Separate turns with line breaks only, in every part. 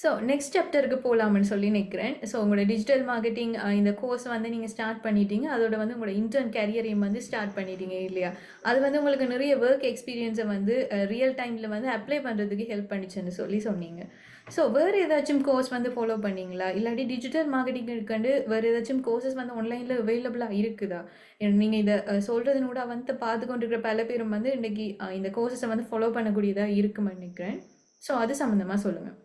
So next சாப்டருக்கு போகலாம்னு சொல்லி நிற்கிறேன் ஸோ உங்களோட டிஜிட்டல் மார்க்கெட்டிங் இந்த கோர்ஸ் வந்து நீங்கள் ஸ்டார்ட் பண்ணிட்டீங்க. அதோட வந்து உங்களோட இன்டர்ன் கேரியரையும் வந்து ஸ்டார்ட் பண்ணிட்டீங்க இல்லையா? அது வந்து உங்களுக்கு நிறைய ஒர்க் எக்ஸ்பீரியன்ஸை வந்து ரியல் டைமில் வந்து அப்ளை பண்ணுறதுக்கு ஹெல்ப் பண்ணிச்சுன்னு சொல்லி சொன்னீங்க. ஸோ வேறு ஏதாச்சும் கோர்ஸ் வந்து ஃபாலோ பண்ணீங்களா? இல்லாட்டி டிஜிட்டல் மார்க்கெட்டிங் இருக்காண்டு வேறு ஏதாச்சும் கோர்சஸ் வந்து ஆன்லைனில் அவைலபிளாக இருக்குதா? நீங்கள் இதை சொல்கிறதுனூட வந்து பார்த்து கொண்டிருக்கிற பல பேரும் வந்து இன்றைக்கி இந்த கோர்சஸை வந்து ஃபாலோ பண்ணக்கூடியதாக இருக்குமான்னு நினைக்கிறேன். ஸோ அது சம்மந்தமாக சொல்லுங்கள்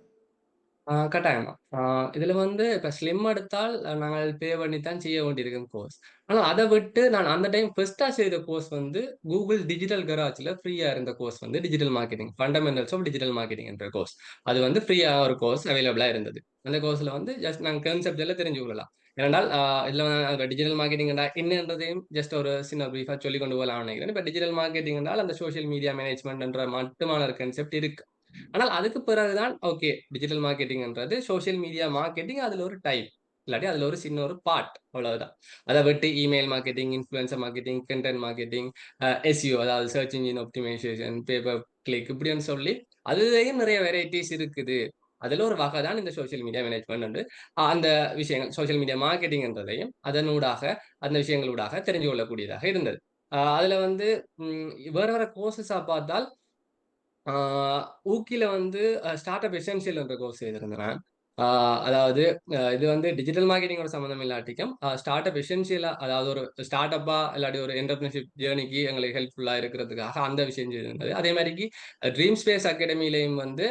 ஆ கட்டாயமா. ஆ இதுல வந்து இப்ப ஸ்லிம் எடுத்தால் நாங்கள் பே பண்ணி தான் செய்ய வேண்டியிருக்கும் கோர்ஸ். ஆனா அத விட்டு நான் அந்த டைம் ஃபர்ஸ்ட்டா செய்த கோர்ஸ் வந்து கூகுள் டிஜிட்டல் கராஜ்ல ஃப்ரீயா இருந்த கோர்ஸ் வந்து digital marketing fundamentals of digital marketing என்ற கோர்ஸ். அது வந்து ஃப்ரீயா ஒரு கோர்ஸ் அவைலபிளா இருந்தது. அந்த கோர்ஸ்ல வந்து ஜஸ்ட் நாங்க கான்செப்ட் எல்லாம் தெரிஞ்சு கொள்ளலாம். ஏனென்றால் ஆ இதுல டிஜிட்டல் மார்க்கெட்டிங் என்னன்றதையும் ஜஸ்ட் ஒரு சின்ன பிரீஃபா சொல்லிக் கொண்டு போகலாம்னு நினைக்கிறேன். இப்ப டிஜிட்டல் மார்க்கெட்டிங் என்றால் அந்த சோஷியல் மீடியா மேனேஜ்மெண்ட் என்ற மட்டுமான ஒரு கான்செப்ட் இருக்கு. ஆனால் அதுக்கு பிறகுதான் ஓகே டிஜிட்டல் மார்க்கெட்டிங்ன்றது சோசியல் மீடியா மார்க்கெட்டிங் அதுல ஒரு டைப் இல்லாட்டி அதுல ஒரு சின்ன ஒரு பார்ட் அவ்வளவுதான். அதை விட்டு email marketing influencer marketing content marketing SEO அதாவது search engine optimization pay per click இப்படின்னு சொல்லி அதுலேயும் நிறைய வெரைட்டிஸ் இருக்குது. அதுல ஒரு வகை தான் இந்த சோசியல் மீடியா மேனேஜ்மெண்ட் அந்த விஷயங்கள் சோசியல் மீடியா மார்க்கெட்டிங்ன்றதையும் அதனூடாக அந்த விஷயங்களூடாக தெரிஞ்சு கொள்ளக்கூடியதாக இருந்தது. அதுல வந்து வேற வேற கோர்சஸாக பார்த்தால் ஊக்கியில் வந்து ஸ்டார்ட் அப் எசென்சியல் என்ற கோர்ஸ் செய்திருந்தேன் அதாவது இது வந்து டிஜிட்டல் மார்க்கெட்டிங்கோட சம்மந்தம் இல்லாட்டிக்கும் ஸ்டார்ட் அப் எசென்சியலாக அதாவது ஒரு ஸ்டார்ட் அப்பா இல்லாட்டி ஒரு என்டர்பிரினர்ஷிப் ஜேர்னிக்கு எங்களுக்கு ஹெல்ப்ஃபுல்லா இருக்கிறதுக்காக அந்த விஷயம் செய்திருந்தது. அதே மாதிரிக்கு ட்ரீம் ஸ்பேஸ் அகாடமிலையும் வந்து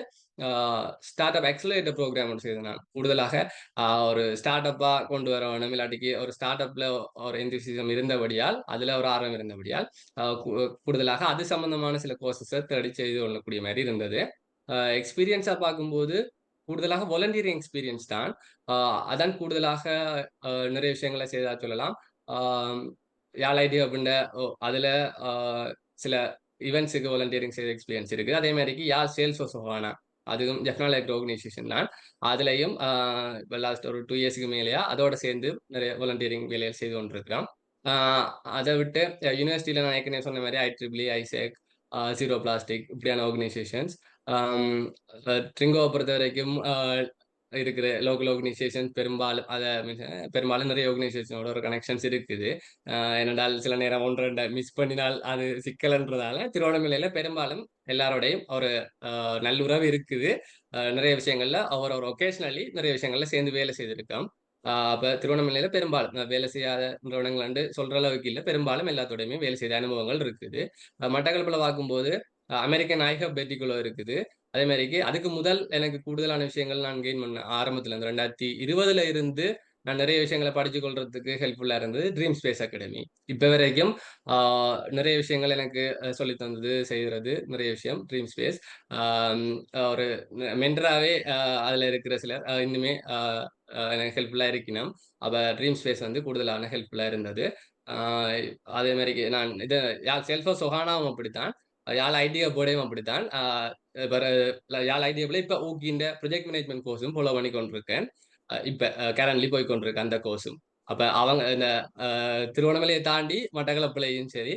ஸ்டார்ட் அப் எக்ஸலேட்டர் ப்ரோக்ராம் ஒன்று செய்தேன் நான் கூடுதலாக ஒரு ஸ்டார்ட் அப்பாக கொண்டு வர வேணும். இல்லாட்டிக்கு ஒரு ஸ்டார்ட் அப்ல ஒரு எந்திசிசம் இருந்தபடியால் அதில் ஒரு ஆர்வம் இருந்தபடியால் கூடுதலாக அது சம்பந்தமான சில கோர்சஸை தேடி செய்து கொள்ளக்கூடிய மாதிரி இருந்தது. எக்ஸ்பீரியன்ஸாக பார்க்கும்போது கூடுதலாக வாலண்டியரிங் எக்ஸ்பீரியன்ஸ் தான். அதான் கூடுதலாக நிறைய விஷயங்களை செய்தா சொல்லலாம். யாழ் ஐடி அப்படின்ற அதில் சில ஈவெண்ட்ஸுக்கு வாலண்டியரிங் செய்த எக்ஸ்பீரியன்ஸ் இருக்கு. அதே மாதிரிக்கு யார் சேல்ஸ் ஹோவானா அதுவும் ஜெஃப்னால் லைக் ஆர்கனைசேஷன் தான். அதுலேயும் இப்போ லாஸ்ட் ஒரு டூ இயர்ஸ்க்கு மேலேயா அதோட சேர்ந்து நிறைய வாலண்டியரிங் வேலைகள் செய்து கொண்டிருக்கிறோம். அதை விட்டு யூனிவர்சிட்டியில் நான் ஏற்கனவே சொன்ன மாதிரி ஐ ஐசேக் ஜீரோ பிளாஸ்டிக் இப்படியான ஆர்கனைசேஷன்ஸ் ட்ரிங்கோவை பொறுத்த வரைக்கும் இருக்கிற லோக்கல் ஆர்கனைசேஷன் பெரும்பாலும் அதை பெரும்பாலும் நிறைய ஆர்கனைசேஷனோட ஒரு கனெக்ஷன்ஸ் இருக்குது. என்னடால் சில நேரம் ஒன்று ரெண்டு மிஸ் பண்ணினால் அது சிக்கல்ன்றதால திருவண்ணாமலையில பெரும்பாலும் எல்லாரோடையும் ஒரு நல்லுறவு இருக்குது. நிறைய விஷயங்கள்ல அவர் ஒரு ஒகேஷனலி நிறைய விஷயங்கள்ல சேர்ந்து வேலை செய்திருக்கோம். அப்ப திருவண்ணாமலையில பெரும்பாலும் வேலை செய்யாத நிறுவனங்கள் சொல்ற அளவுக்கு இல்லை. பெரும்பாலும் எல்லாத்தோடையுமே வேலை செய்த அனுபவங்கள் இருக்குது. மட்டக்களப்பில் பார்க்கும்போது அமெரிக்கன் நாயக பேட்டிக்குழு இருக்குது. அதே மாதிரிக்கு அதுக்கு முதல் எனக்கு கூடுதலான விஷயங்கள் நான் கெயின் பண்ண ஆரம்பத்துல இருந்து ரெண்டாயிரத்தி இருபதுல இருந்து நான் நிறைய விஷயங்களை படிச்சு கொள்றதுக்கு ஹெல்ப்ஃபுல்லா இருந்தது ட்ரீம் ஸ்பேஸ் அகாடமி இப்ப வரைக்கும் நிறைய விஷயங்கள் எனக்கு சொல்லி தந்தது செய்யறது நிறைய விஷயம் ட்ரீம் ஸ்பேஸ் ஒரு மென்டராகவே அதுல இருக்கிற சிலர் இன்னுமே எனக்கு ஹெல்ப்ஃபுல்லா இருக்கணும் அப்ப ட்ரீம் ஸ்பேஸ் வந்து கூடுதலான ஹெல்ப்ஃபுல்லா இருந்தது. அதே மாதிரி நான் இது செல்ஃபோ சொஹானாவும் அப்படித்தான். யாழ் ஐடியா போர்டையும் அப்படித்தான். யாழ் ஐடியா இப்போ இப்ப ஊக்கின்ற ப்ரொஜெக்ட் மேனேஜ்மெண்ட் கோர்ஸும் ஃபாலோ பண்ணி கொண்டிருக்கேன். இப்ப கரண்ட்லி போய் கொண்டிருக்கேன் அந்த கோர்ஸும் அப்ப அவங்க இந்த திருவண்ணாமலையை தாண்டி மட்டக்களப்புலையும் சரி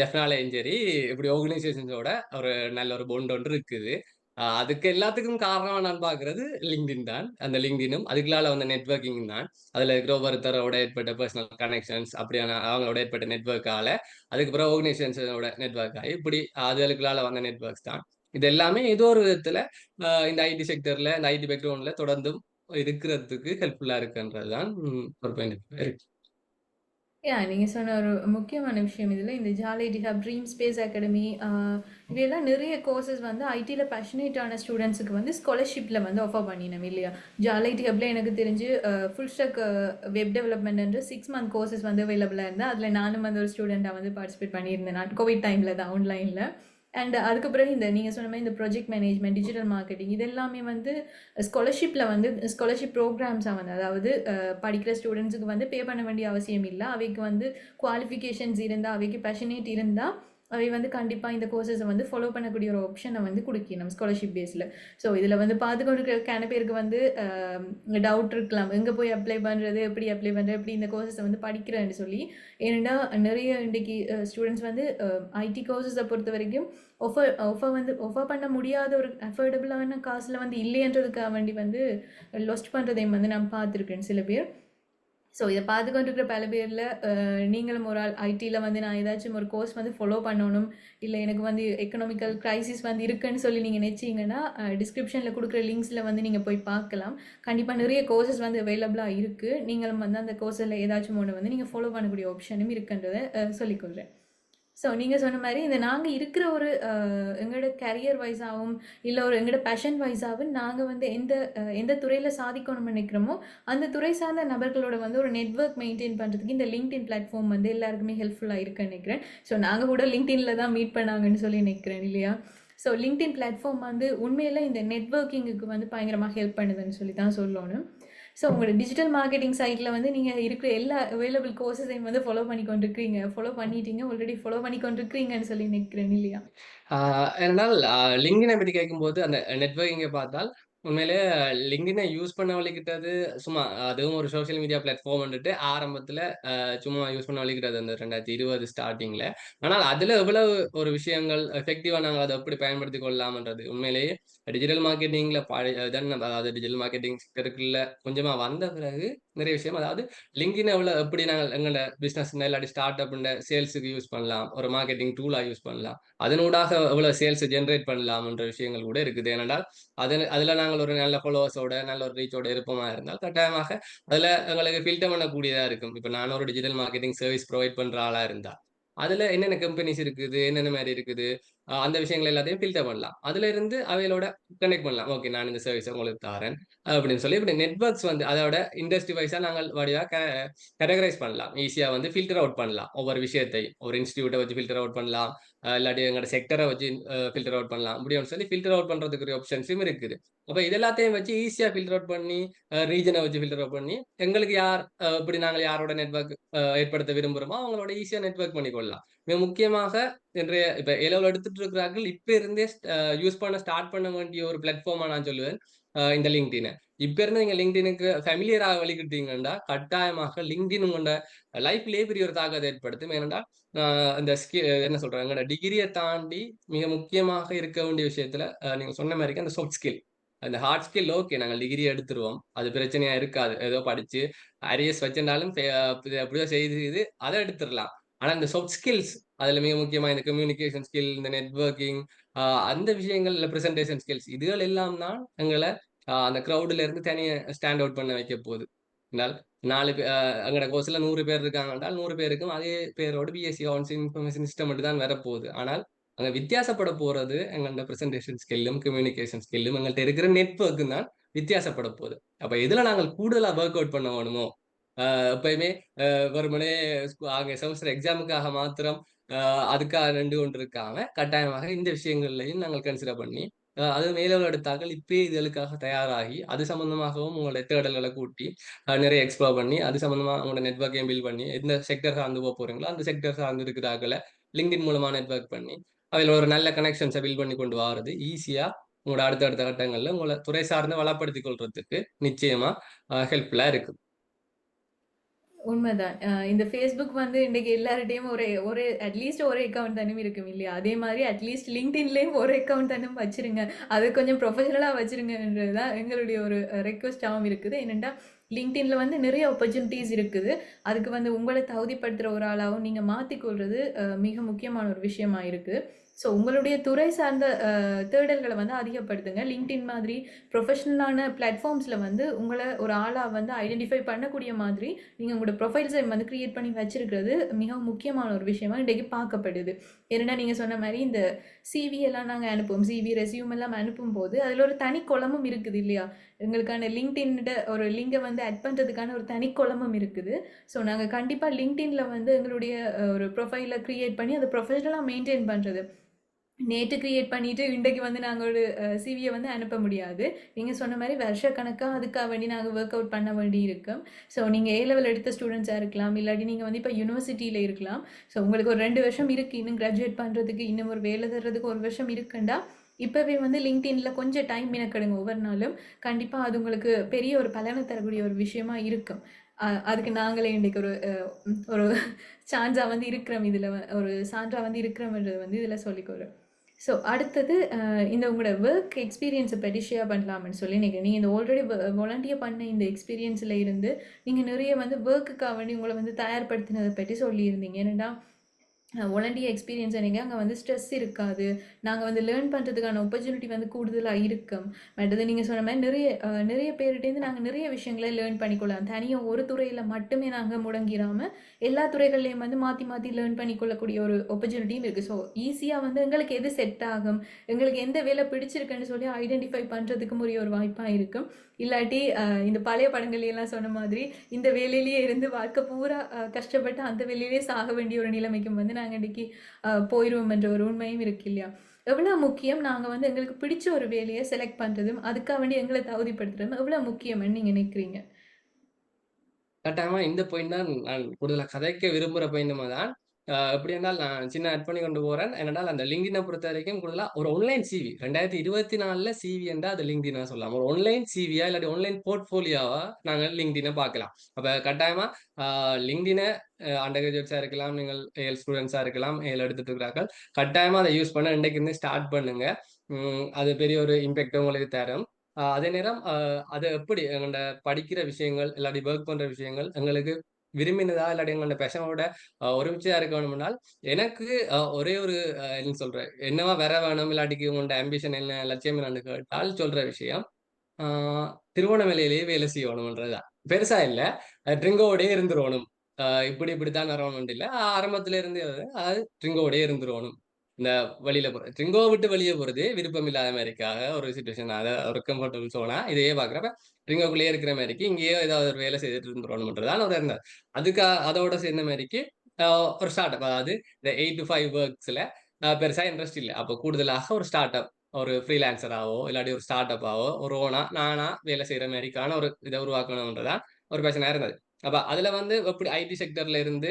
ஜெஃப்னாலையும் சரி இப்படி ஆர்கனைசேஷன்ஸோட ஒரு நல்ல ஒரு பொண்ட் ஒன்று இருக்குது. அதுக்கு எல்லாத்துக்கும் காரணமாக நான் பார்க்குறது லிங்க்டின் தான். அந்த லிங்க்டினும் அதுக்குள்ளால வந்த நெட்ஒர்க்கிங் தான். அதுல இருக்கிற ஒவ்வொருத்தரோட ஏற்பட்ட பர்சனல் கனெக்ஷன்ஸ் அப்படியான அவங்களோட ஏற்பட்ட நெட்ஒர்க்கால அதுக்கப்புறம் பிறகு ஆர்கனைசேஷன்ஸோட நெட்ஒர்க் ஆகி இப்படி அதுக்குள்ளால வந்த நெட்ஒர்க்ஸ் தான். இது எல்லாமே ஏதோ ஒரு விதத்துல இந்த ஐடி செக்டரில் இந்த ஐடி பேக்ரவுண்டில் தொடர்ந்தும் இருக்கிறதுக்கு ஹெல்ப்ஃபுல்லா இருக்குன்றது தான் ஒரு பாயிண்ட் இருக்கு.
யா நீங்கள் சொன்ன ஒரு முக்கியமான விஷயம் இதில் இந்த ஜாலி ஹப் ட்ரீம் ஸ்பேஸ் அகாடமி இதெல்லாம் நிறைய கோர்சஸ் வந்து ஐடியில் பேஷனேட்டான ஸ்டூடெண்ட்ஸுக்கு வந்து ஸ்காலர்ஷிப்பில் வந்து ஆஃபர் பண்ணினோம் இல்லையா? ஜாலைடி டிஹப்பில் எனக்கு தெரிஞ்சு full stack web development six month courses வந்து அவைலபிளாக இருந்தேன் அதில் நானும் வந்து ஒரு ஸ்டூடெண்ட்டாக வந்து பார்ட்டிசிபேட் பண்ணியிருந்தேன். நான் கோவிட் டைமில் தான் ஆன்லைனில் அண்ட் அதுக்கு பிறகு இந்த நீங்கள் சொன்ன மாதிரி இந்த ப்ராஜெக்ட் மேனேஜ்மெண்ட் டிஜிட்டல் மார்க்கெட்டிங் இது எல்லாமே வந்து ஸ்காலர்ஷிப்பில் வந்து ஸ்காலர்ஷிப் ப்ரோக்ராம்ஸாக வந்து அதாவது படிக்கிற ஸ்டூடெண்ட்ஸுக்கு வந்து பே பண்ண வேண்டிய அவசியம் இல்லை. அவைக்கு வந்து குவாலிஃபிகேஷன்ஸ் இருந்தால் அவைக்கு பேஷனேட் இருந்தால் அவை வந்து கண்டிப்பாக இந்த கோர்சஸை வந்து ஃபாலோ பண்ணக்கூடிய ஒரு ஆப்ஷனை வந்து கொடுக்கணும் ஸ்காலர்ஷிப் பேஸில் ஸோ இதில் வந்து பார்த்து கொண்டிருக்கிற பேருக்கு வந்து டவுட் இருக்கலாம். எங்கே போய் அப்ளை பண்ணுறது எப்படி அப்ளை பண்ணுறது எப்படி இந்த கோர்சஸை வந்து படிக்கிறேன்னு சொல்லி. ஏன்னா நிறைய இன்றைக்கி ஸ்டூடெண்ட்ஸ் வந்து ஐடி கோர்சஸை பொறுத்த வரைக்கும் ஒஃபர் ஒஃபர் வந்து ஒஃபர் பண்ண முடியாத ஒரு அஃபோர்டபுளான காசில் வந்து இல்லைன்றதுக்காக வேண்டி வந்து லொஸ்ட் பண்ணுறதையும் வந்து நான் பார்த்துருக்கேன் சில பேர். ஸோ இதை பார்த்து கொண்டிருக்கிற பல பேரில் நீங்களும் ஒரு ஆள் ஐடியில் வந்து நான் ஏதாச்சும் ஒரு கோர்ஸ் வந்து ஃபாலோ பண்ணணும் இல்லை எனக்கு வந்து எக்கனாமிக்கல் க்ரைசிஸ் வந்து இருக்குன்னு சொல்லி நீங்கள் நினச்சிங்கன்னா டிஸ்கிரிப்ஷனில் கொடுக்குற லிங்க்ஸில் வந்து நீங்கள் போய் பார்க்கலாம். கண்டிப்பாக நிறைய கோர்சஸ் வந்து அவைலபிளாக இருக்குது நீங்களும் வந்து அந்த கோர்ஸில் ஏதாச்சும் ஒன்று வந்து நீங்கள் ஃபாலோ பண்ணக்கூடிய ஆப்ஷனும் இருக்குன்றதை சொல்லிக்கொள்கிறேன் ஸோ நீங்கள் சொன்ன மாதிரி இந்த நாங்கள் இருக்கிற ஒரு எங்களோட கரியர் வைஸாகவும் இல்லை ஒரு எங்களோட பேஷன் வைஸாகவும் நாங்கள் வந்து எந்த எந்த துறையில் சாதிக்கணும்னு நினைக்கிறோமோ அந்த துறை சார்ந்த நபர்களோட வந்து ஒரு நெட்ஒர்க் மெயின்டைன் பண்ணுறதுக்கு இந்த லிங்க்டின் பிளாட்ஃபார்ம் வந்து எல்லாருக்குமே ஹெல்ப்ஃபுல்லாக இருக்குன்னு நினைக்கிறேன். ஸோ நாங்கள் கூட லிங்க்டின்ல தான் மீட் பண்ணாங்கன்னு சொல்லி நினைக்கிறேன் இல்லையா? ஸோ லிங்க்டின் பிளாட்ஃபார்ம் வந்து உண்மையில் இந்த நெட்ஒர்க்கிங்குக்கு வந்து பயங்கரமாக ஹெல்ப் பண்ணுதுன்னு சொல்லி தான் சொல்லணும். ஸோ உங்களோட டிஜிட்டல் மார்க்கெட்டிங் சைட்டில் வந்து நீங்கள் இருக்கிற எல்லா அவைலபிள் கோர்சஸையும் வந்து ஃபாலோ பண்ணி கொண்டிருக்கிறீங்க ஃபாலோ பண்ணிட்டீங்க ஆல்ரெடி ஃபாலோ பண்ணி கொண்டிருக்கிறீங்கன்னு சொல்லி நினைக்கிறேன் இல்லையா?
அதனால் லிங்கினை பற்றி கேட்கும்போது அந்த நெட்ஒர்க்கிங்கை பார்த்தால் உண்மையிலே லிங்கினை யூஸ் பண்ண வழிகிட்டது சும்மா அதுவும் ஒரு சோஷியல் மீடியா பிளாட்ஃபார்ம் வந்துட்டு ஆரம்பத்தில் சும்மா யூஸ் பண்ண வழிகிட்டது அந்த ரெண்டாயிரத்தி இருபது ஸ்டார்டிங்கில் ஆனால் அதில் எவ்வளவு ஒரு விஷயங்கள் எஃபெக்டிவாக நாங்கள் அதை எப்படி பயன்படுத்தி கொள்ளலாம்ன்றது உண்மையிலேயே டிஜிட்டல் மார்க்கெட்டிங்கில் பழைய அதாவது டிஜிட்டல் மார்க்கெட்டிங் செக்டருக்குள்ள கொஞ்சமாக வந்த பிறகு நிறைய விஷயம். அதாவது லிங்கின் எவ்வளோ எப்படி நாங்கள் எங்களோட பிஸ்னஸ் இல்லாட்டி ஸ்டார்ட் அப்ன்ற சேல்ஸுக்கு யூஸ் பண்ணலாம் ஒரு மார்க்கெட்டிங் டூலாக யூஸ் பண்ணலாம் அதனூடாக எவ்வளோ சேல்ஸ் ஜென்ரேட் பண்ணலாம்ன்ற விஷயங்கள் கூட இருக்குது. ஏனென்றால் அதில் அதில் நாங்கள் ஒரு நல்ல ஃபாலோவர்ஸோட நல்ல ஒரு ரீச்சோட இருப்போமா இருந்தால் கட்டாயமாக அதில் எங்களுக்கு ஃபில்டர் பண்ணக்கூடியதாக இருக்கும். இப்போ நான் ஒரு டிஜிட்டல் மார்க்கெட்டிங் சர்வீஸ் ப்ரொவைட் பண்ணுற ஆளாக இருந்தால். அதில் என்னென்ன கம்பெனிஸ் இருக்குது என்னென்ன மாதிரி இருக்குது அந்த விஷயங்கள் எல்லாத்தையும் ஃபில்டர் பண்ணலாம். அதுல இருந்து அவையோட கனெக்ட் பண்ணலாம். ஓகே நான் இந்த சர்வீஸ் உங்களுக்கு தரேன் அப்படின்னு சொல்லி இப்படி நெட்ஒர்க்ஸ் வந்து அதோட இண்டஸ்ட்ரி வைஸாக நாங்கள் வடிவாக கேட்டகரைஸ் பண்ணலாம். ஈஸியாக வந்து ஃபில்டர் அவுட் பண்ணலாம். ஒவ்வொரு விஷயத்தையும் ஒரு இன்ஸ்டியூட்டை வச்சு ஃபில்டர் அவுட் பண்ணலாம். இல்லாட்டி எங்களோட செக்டரை வச்சு ஃபில்டர் அவுட் பண்ணலாம். அப்படின்னு சொல்லி ஃபில்டர் அவுட் பண்ணுறதுக்கு ஆப்ஷன்ஸும் இருக்குது. அப்போ இது எல்லாத்தையும் வச்சு ஈஸியாக ஃபில்டர் அவுட் பண்ணி ரீஜனை வச்சு ஃபில்டர் அவுட் பண்ணி எங்களுக்கு யார் இப்படி நாங்கள் யாரோட நெட்ஒர்க் ஏற்படுத்த விரும்புகிறோமோ அவங்களோட ஈஸியாக நெட்ஒர்க் பண்ணிக்கொள்ளலாம். மிக முக்கியமாக இன்றைய இப்போ எலவில் எடுத்துட்டு இருக்கிறார்கள். இப்போ இருந்தே யூஸ் பண்ண ஸ்டார்ட் பண்ண வேண்டிய ஒரு பிளாட்ஃபார்மா நான் சொல்லுவேன். இந்த லிங்க்டினை இப்ப இருந்து நீங்க லிங்க்டினுக்கு ஃபெமிலியராக வழிகிட்டீங்கன்னா கட்டாயமாக லிங்க்டின் உங்களோட லைஃப்லயே பெரிய ஒரு தாக்கத்தை ஏற்படுத்தும். ஏனென்றால் இந்த ஸ்கில் என்ன சொல்றாங்க எங்களோட டிகிரியை தாண்டி மிக முக்கியமாக இருக்க வேண்டிய விஷயத்துல நீங்க சொன்ன மாதிரி அந்த சாஃப்ட் ஸ்கில் அந்த ஹார்ட் ஸ்கில் ஓகே நாங்கள் டிகிரி எடுத்துருவோம். அது பிரச்சனையா இருக்காது. ஏதோ படிச்சு அரியஸ் வச்சிருந்தாலும் அப்படியோ செய்து அதை எடுத்துடலாம் ஆனா இந்த சாஃப்ட் ஸ்கில்ஸ் அதுல மிக முக்கியமா இந்த கம்யூனிகேஷன் ஸ்கில் இந்த நெட்ஒர்க்கிங் அந்த விஷயங்கள் இல்லை ப்ரெசன்டேஷன் ஸ்கில்ஸ் இதுகள் எல்லாம் தான் எங்களை அந்த க்ரௌட்ல இருந்து தனியை ஸ்டாண்ட் அவுட் பண்ண வைக்க போகுது. என்றால் நாலு பேர் எங்களோட கோர்ஸ்ல நூறு பேர் இருக்காங்க என்றால் நூறு பேருக்கும் அதே பேரோட பிஎஸ்சி ஆன்ஸ் இன்ஃபர்மேஷன் சிஸ்டம் மட்டும் தான் வரப்போகுது. ஆனால் அங்கே வித்தியாசப்பட போறது எங்களோட ப்ரெசன்டேஷன் ஸ்கில்லும் கம்யூனிகேஷன் ஸ்கில்லும் எங்கள்கிட்ட இருக்கிற நெட்ஒர்க்கும் தான் வித்தியாசப்பட போகுது. அப்ப இதுல நாங்கள் கூடுதலாக ஒர்க் அவுட் பண்ண வேணுமோ எப்பயுமே வெறுமனே அங்கே செமஸ்டர் எக்ஸாமுக்காக மாத்திரம் அதுக்காக நின்று கொண்டு இருக்காம கட்டாயமாக இந்த விஷயங்கள்லையும் நாங்கள் கன்சிடர் பண்ணி அது மேலும் எடுத்தாக்கள் இப்பயே இதுகளுக்காக தயாராகி அது சம்பந்தமாகவும் உங்களோட தேடல்களை கூட்டி நிறைய எக்ஸ்ப்ளோர் பண்ணி அது சம்பந்தமாக உங்களோட நெட்ஒர்க்கையும் பில்ட் பண்ணி எந்த செக்டர் சார்ந்து போக போறீங்களோ அந்த செக்டர் சார்ந்து இருக்கிறார்களை லிங்கின் மூலமா நெட்ஒர்க் பண்ணி அதில் ஒரு நல்ல கனெக்ஷன்ஸை பில்ட் பண்ணி கொண்டு வரது. ஈஸியா உங்களோட அடுத்தடுத்த கட்டங்களில் உங்களை துறை சார்ந்து வளப்படுத்தி கொள்றதுக்கு நிச்சயமா ஹெல்ப்ஃபுல்லா இருக்குது
உண்மைதான். இந்த ஃபேஸ்புக் வந்து இன்றைக்கி எல்லார்டையும் ஒரே ஒரே அட்லீஸ்ட் ஒரு அக்கௌண்ட் தானும் இருக்கும் இல்லையா? அதே மாதிரி அட்லீஸ்ட் லிங்க்டின்லேயும் ஒரு அக்கௌண்ட் தானும் வச்சுருங்க. அது கொஞ்சம் ப்ரொஃபஷனலாக வச்சுருங்கன்றது தான் எங்களுடைய ஒரு ரெக்வஸ்டாகவும் இருக்குது. என்னென்னா லிங்க்டின்ல வந்து நிறைய ஆப்பர்ச்சுனிட்டிஸ் இருக்குது. அதுக்கு வந்து உங்களை தகுதிப்படுத்துகிற ஒரு ஆளாகவும் நீங்கள் மாற்றிக்கொள்வது மிக முக்கியமான ஒரு விஷயமா இருக்குது ஸோ உங்களுடைய துறை சார்ந்த தேடல்களை வந்து அதிகப்படுத்துங்க. லிங்க்டின் மாதிரி ப்ரொஃபஷனலான பிளாட்ஃபார்ம்ஸில் வந்து உங்களை ஒரு ஆளாக வந்து ஐடென்டிஃபை பண்ணக்கூடிய மாதிரி நீங்கள் உங்களோட ப்ரொஃபைல்ஸை வந்து க்ரியேட் பண்ணி வச்சுருக்கிறது மிக முக்கியமான ஒரு விஷயமா இன்றைக்கு பார்க்கப்படுது. ஏன்னா நீங்கள் சொன்ன மாதிரி இந்த சிவி எல்லாம் நாங்கள் அனுப்புவோம். சிவி ரெசியூம் எல்லாம் அனுப்பும் போது அதில் ஒரு தனி குளமும் இருக்குது இல்லையா? எங்களுக்கான லிங்க்டின்ட ஒரு லிங்கை வந்து ஆட் பண்ணுறதுக்கான ஒரு தனி குளமும் இருக்குது. ஸோ நாங்கள் கண்டிப்பாக லிங்க்டின்ல வந்து எங்களுடைய ஒரு ப்ரொஃபைலை க்ரியேட் பண்ணி அதை ப்ரொஃபஷனலாக மெயின்டைன் பண்ணுறது நேற்று கிரியேட் பண்ணிவிட்டு இன்றைக்கு வந்து நாங்கள் ஒரு சிவியை வந்து அனுப்ப முடியாது. நீங்கள் சொன்ன மாதிரி வருஷக்கணக்காக அதுக்காக வேண்டி நாங்கள் ஒர்க் அவுட் பண்ண வேண்டி இருக்கும். ஸோ நீங்கள் ஏ லெவல் எடுத்த ஸ்டூடெண்ட்ஸாக இருக்கலாம். இல்லாட்டி நீங்கள் வந்து இப்போ யூனிவர்சிட்டியில் இருக்கலாம். ஸோ உங்களுக்கு ஒரு ரெண்டு வருஷம் இருக்குது இன்னும் கிராஜுவேட் பண்ணுறதுக்கு இன்னும் ஒரு வேலை தர்றதுக்கு ஒரு வருஷம் இருக்குண்டா? இப்போவே வந்து லிங்க்டின்ல கொஞ்சம் டைம் மினக்கெடுங்க. ஒவ்வொரு நாளும் கண்டிப்பாக அது உங்களுக்கு பெரிய ஒரு பலனை தரக்கூடிய ஒரு விஷயமா இருக்கும். அதுக்கு நாங்களே இன்றைக்கு ஒரு ஒரு சான்ஸாக வந்து இருக்கிறோம். இதில் ஒரு சான்றாக வந்து இருக்கிறோம்ன்றது வந்து இதில் சொல்லிக்கொள்கிறோம் ஸோ அடுத்தது இந்த உங்களோட ஒர்க் எக்ஸ்பீரியன்ஸை பற்றி ஷேர் பண்ணலாம்னு சொல்லி நீங்கள் நீங்கள் இந்த ஆல்ரெடி வாலண்டியர் பண்ண இந்த எக்ஸ்பீரியன்ஸில் இருந்து நீங்கள் நிறைய வந்து ஒர்க்குக்காக வேண்டி உங்களை வந்து தயார்படுத்தினதை பற்றி சொல்லியிருந்தீங்க. ஏன்னா வாலண்டியர் எக்ஸ்பீரியன்ஸ் எனக்கு அங்கே வந்து ஸ்ட்ரெஸ் இருக்காது. நாங்கள் வந்து லேர்ன் பண்ணுறதுக்கான ஆப்பர்ச்சுனிட்டி வந்து கூடுதலாக இருக்கும். மற்றது நீங்கள் சொன்ன மாதிரி நிறைய நிறைய பேர்கிட்டேருந்து நாங்கள் நிறைய விஷயங்களை லேர்ன் பண்ணிக்கொள்ளலாம். தனியாக ஒரு துறையில் மட்டுமே நாங்கள் முடங்கிடாமல் எல்லா துறைகள்லையும் வந்து மாற்றி மாற்றி லேர்ன் பண்ணிக்கொள்ளக்கூடிய ஒரு ஆப்பர்ச்சுனிட்டியும் இருக்குது ஸோ ஈஸியாக வந்து எங்களுக்கு எது செட் ஆகும் எங்களுக்கு எந்த வேலை பிடிச்சிருக்குன்னு சொல்லி ஐடென்டிஃபை பண்ணுறதுக்கும் உரிய ஒரு வாய்ப்பாக இருக்கும். இல்லாட்டி இந்த பழைய படங்கள்ல எல்லாம் சொன்ன மாதிரி இந்த வேலையிலேயே இருந்து வாழ்க்கை பூரா கஷ்டப்பட்டு அந்த வேலையிலேயே சாக வேண்டிய ஒரு நிலைமைக்கும் வந்து நாங்கள் இன்றைக்கி போயிடுவோம் என்ற ஒரு உண்மையும் இருக்கு இல்லையா எவ்வளோ முக்கியம் நாங்கள் வந்து எங்களுக்கு பிடிச்ச ஒரு வேலையை செலக்ட் பண்ணுறதும் அதுக்காக வேண்டி எங்களை தகுதிப்படுத்துறதும் எவ்வளோ முக்கியம்னு நீங்கள் நினைக்கிறீங்க?
கட்டாயமாக இந்த பாயிண்ட் தான் நான் கூடுதலா கதைக்க விரும்புற பாயிண்ட்மா தான் எப்படி என்றால் நான் சின்ன ஆட் பண்ணி கொண்டு போறேன். என்னென்னால் அந்த லிங்கினை பொறுத்த வரைக்கும் கூடுதலா ஒரு ஆன்லைன் சிவி ரெண்டாயிரத்தி இருபத்தி நாலுல சிவி என்றால் அது லிங்க்டினா சொல்லலாம். ஒரு ஆன்லைன் சிவியா இல்லாட்டி ஆன்லைன் போர்ட்ஃபோலியோவா நாங்கள் லிங்க்டினை பார்க்கலாம். அப்ப கட்டாயமா லிங்க்டினை அண்டர் கிராஜுவேட்ஸா இருக்கலாம் நீங்கள் ஏஎல் ஸ்டூடெண்ட்ஸா இருக்கலாம் ஏஎல் எடுத்துட்டு இருக்கிறார்கள். கட்டாயமா அதை யூஸ் பண்ண இன்றைக்கு இருந்து ஸ்டார்ட் பண்ணுங்க. உம் அது பெரிய ஒரு இம்பேக்ட் உங்களுக்கு தரும். அதே நேரம் ஆஹ் அது எப்படி எங்களோட படிக்கிற விஷயங்கள் இல்லாட்டி ஒர்க் பண்ற விஷயங்கள் எங்களுக்கு விரும்பினதா இல்லாட்டி எங்களோட பெஷனோட ஒருமிச்சா இருக்க வேணும்னால் எனக்கு ஒரே ஒரு என்ன சொல்றேன். என்னவா வேற வேணும் இல்லாட்டிக்கு உங்களோட ஆம்பிஷன் என்ன லட்சியம் என்னன்னு கேட்டால் சொல்ற விஷயம் ஆஹ் திருவோணமலையிலேயே வேலை செய்யணும்ன்றதுதான். பெருசா இல்ல. ட்ரிங்கோடே இருந்துருவணும். ஆஹ் இப்படி இப்படித்தான் வரணும் இல்ல. ஆரம்பத்துல இருந்து அது ட்ரிங்கோடே இருந்துருவணும். இந்த வெளியில போறது ட்ரிங்கோ விட்டு வெளியே போறது விருப்பம் இல்லாத மாதிரிக்காக ஒரு சுச்சுவேஷன் அதை ஒரு கம்ஃபர்டபுள் சோனா இதையே பாக்குறப்ப ட்ரிங்கோக்குள்ளேயே இருக்கிற மாதிரிக்கு இங்கேயோ ஏதாவது ஒரு வேலை செய்துட்டு இருந்துருவணும்ன்றதான் ஒரு இருந்தார் அதுக்கு அதோட சேர்ந்த மாதிரிக்கு ஒரு ஸ்டார்ட் அப் அதாவது இந்த எயிட் டு ஃபைவ் ஒர்க்ஸ்ல பெருசா இன்ட்ரெஸ்ட் இல்லை. அப்போ கூடுதலாக ஒரு ஸ்டார்ட் அப் ஒரு ஃப்ரீலான்சராகவோ இல்லாட்டி ஒரு ஸ்டார்ட் அப்பாவோ ஒரு ஓனா நானா வேலை செய்யற மாதிரிக்கான ஒரு இதை உருவாக்கணும்ன்றதான் ஒரு பிரச்சனை இருந்தது. அப்ப அதுல வந்து எப்படி ஐடி செக்டர்ல இருந்து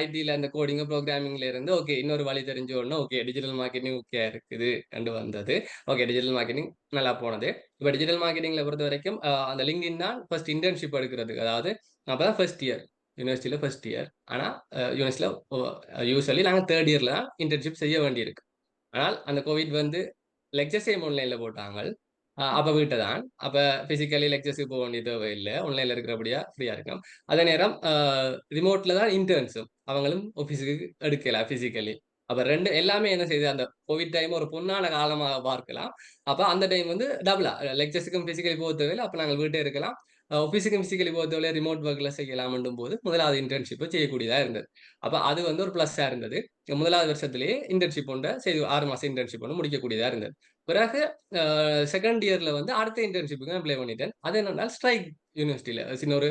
ஐடியில் அந்த கோடிங் ப்ரோக்ராமிங்ல இருந்து ஓகே இன்னொரு வழி தெரிஞ்ச உடனே ஓகே டிஜிட்டல் மார்க்கெட்டிங் ஓகே இருக்குது கண்டு வந்தது. ஓகே டிஜிட்டல் மார்க்கெட்டிங் நல்லா போனது. இப்போ டிஜிட்டல் மார்க்கெட்டிங்ல பொறுத்த வரைக்கும் அந்த லிங்க்டின் தான் ஃபர்ஸ்ட் இன்டர்ன்ஷிப் எடுக்கிறதுக்கு. அதாவது அப்பதான் ஃபர்ஸ்ட் இயர் யூனிவர்சிட்டியில் ஃபர்ஸ்ட் இயர் ஆனால் யூனிவர்சிட்டியில் யூஸ்வலி நாங்கள் தேர்ட் இயர்ல தான் இன்டர்ன்ஷிப் செய்ய வேண்டியிருக்கு. ஆனால் அந்த கோவிட் வந்து லெக்சர்ஸே ஆன்லைன்ல போட்டாங்க. அப்ப வீட்டை தான் அப்ப பிசிக்கலி லெக்சர்ஸுக்கு போக வேண்டிய இல்லை ஆன்லைன்ல இருக்கிறபடியா ஃப்ரீயா இருக்கும் அதே நேரம் ரிமோட்ல தான் இன்டர்ன்ஸும் அவங்களும் ஆஃபீஸுக்கு எடுக்கல பிசிக்கலி அப்ப ரெண்டு எல்லாமே என்ன செய்யுது அந்த கோவிட் டைம் ஒரு பொன்னான காலமாக பார்க்கலாம். அப்ப அந்த டைம் வந்து டபுளா லெக்சர்ஸுக்கும் பிசிக்கலி போக தேவையில்லை. அப்ப நாங்கள் வீட்டே இருக்கலாம். ஆஃபீஸுக்கும் பிசிக்கலி போக தேவையில்லை. ரிமோட் ஒர்க்ல செய்யலாம்ன்றும் போது முதலாவது இன்டர்ன்ஷிப்பை செய்யக்கூடியதா இருந்தது. அப்ப அது வந்து ஒரு பிளஸ்ஸா இருந்தது. முதலாவது வருஷத்துலேயே இன்டர்ன்ஷிப் ஒன்று செய்து ஆறு மாசம் இன்டர்ன்ஷிப் ஒன்று முடிக்கக்கூடியதா இருந்தது. பிறகு செகண்ட் இயர்ல வந்து அடுத்த இன்டர்ன்ஷிப்புக்கு அப்ளை பண்ணிட்டேன். அது என்னன்னா ஸ்ட்ரைக் யூனிவர்சிட்டியில சின்ன ஒரு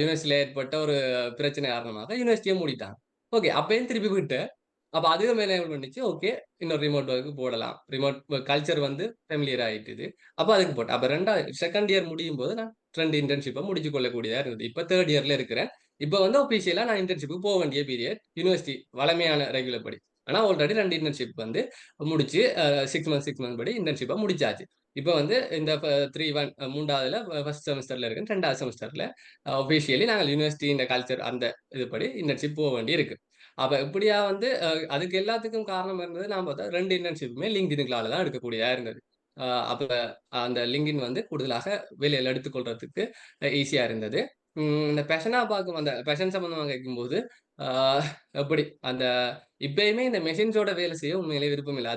யூனிவர்சிட்டியில ஏற்பட்ட ஒரு பிரச்சனை காரணமாக யூனிவர்சிட்டியை மூடிட்டாங்க. ஓகே அப்பயும் திருப்பி விட்டு அப்போ அதுவும் என்ன பண்ணிச்சு? ஓகே இன்னொரு ரிமோட் ஒர்க்கு போடலாம். ரிமோட் கல்ச்சர் வந்து ஃபெமிலியர் ஆகிட்டுது அப்போ அதுக்கு போட்டேன். அப்போ ரெண்டாவது செகண்ட் இயர் முடியும் போது நான் ரெண்டு இன்டர்ன்ஷிப்பை முடிச்சு கொள்ளக்கூடியதாக இருந்தது. இப்போ தேர்ட் இயரில் இருக்கிறேன். இப்போ வந்து ஒபிஷியலா நான் இன்டர்ன்ஷிப்புக்கு போக வேண்டிய பீரியட் யூனிவர்சிட்டி வளமையான ரெகுலர் படி. ஆனால் ஆல்ரெடி ரெண்டு இன்டர்ன்ஷிப் வந்து முடிச்சு சிக்ஸ் மந்த் சிக்ஸ் மந்த் படி இன்டர்ன்ஷிப்பை முடிச்சாச்சு. இப்போ வந்து இந்த த்ரீ ஒன் மூன்றாவதுல ஃபர்ஸ்ட் செமஸ்டர்ல இருக்கு ரெண்டாவது செமஸ்டர்ல ஒஃபிஷியலி நாங்கள் யூனிவர்சிட்டி இந்த கல்ச்சர் அந்த இதுபடி இன்டர்ன்ஷிப் போக வேண்டி இருக்கு அப்போ இப்படியா வந்து அதுக்கு எல்லாத்துக்கும் காரணம் இருந்தது நான் பார்த்தா ரெண்டு இன்டர்ன்ஷிப்புமே லிங்க்டின்களால தான் எடுக்கக்கூடியதா இருந்தது. அப்போ அந்த லிங்கின் வந்து கூடுதலாக வேலையில் எடுத்துக்கொள்றதுக்கு ஈஸியாக இருந்தது. இந்த பெஷனா பார்க்கும் அந்த பெஷன் சம்மந்தமாக கேட்கும்போது ஆஹ் எப்படி? அந்த இப்பயுமே இந்த மெஷின்ஸோட வேலை செய்ய உண்மையிலே விருப்பம் இல்லை